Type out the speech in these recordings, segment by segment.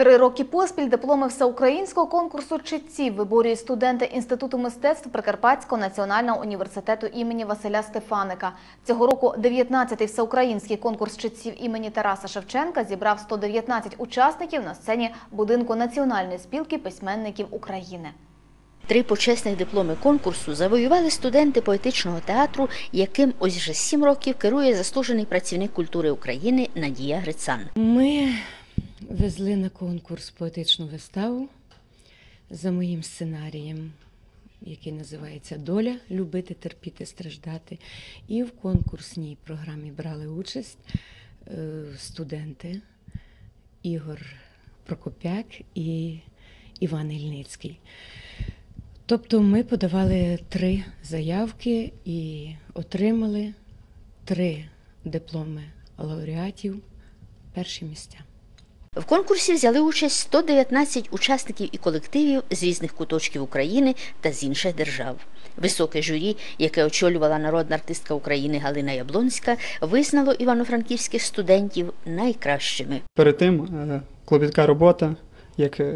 Три роки поспіль дипломи всеукраїнського конкурсу читців виборюють студенти Інституту мистецтв Прикарпатського національного університету імені Василя Стефаника. Цього року 19-й всеукраїнський конкурс читців імені Тараса Шевченка зібрав 119 учасників на сцені будинку Національної спілки письменників України. Три почесних дипломи конкурсу завоювали студенти поетичного театру, яким ось вже сім років керує заслужений працівник культури України Надія Грицан. Ми везли на конкурс поетичну виставу за моїм сценарієм, який називається Доля любити, терпіти, страждати. І в конкурсній програмі брали участь е, студенти Ігор Прокопяк і Іван Ільницький. Тобто ми подавали три заявки і отримали три дипломи лауреатів перші місця. В конкурсі взяли участь 119 учасників і колективів з різних куточків України та з інших держав. Високе журі, яке очолювала народна артистка України Галина Яблонська, визнало івано-франківських студентів найкращими. Перед тим е, клопітка робота, як е,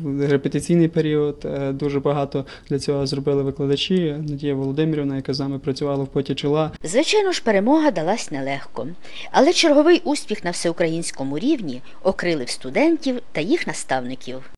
в репетиційний період. е, Дуже багато для цього зробили викладачі. Надія Володимирівна, яка з нами працювала в поті чола. Звичайно ж, перемога далась нелегко, але черговий успіх на всеукраїнському рівні окрилив студентів та їх наставників.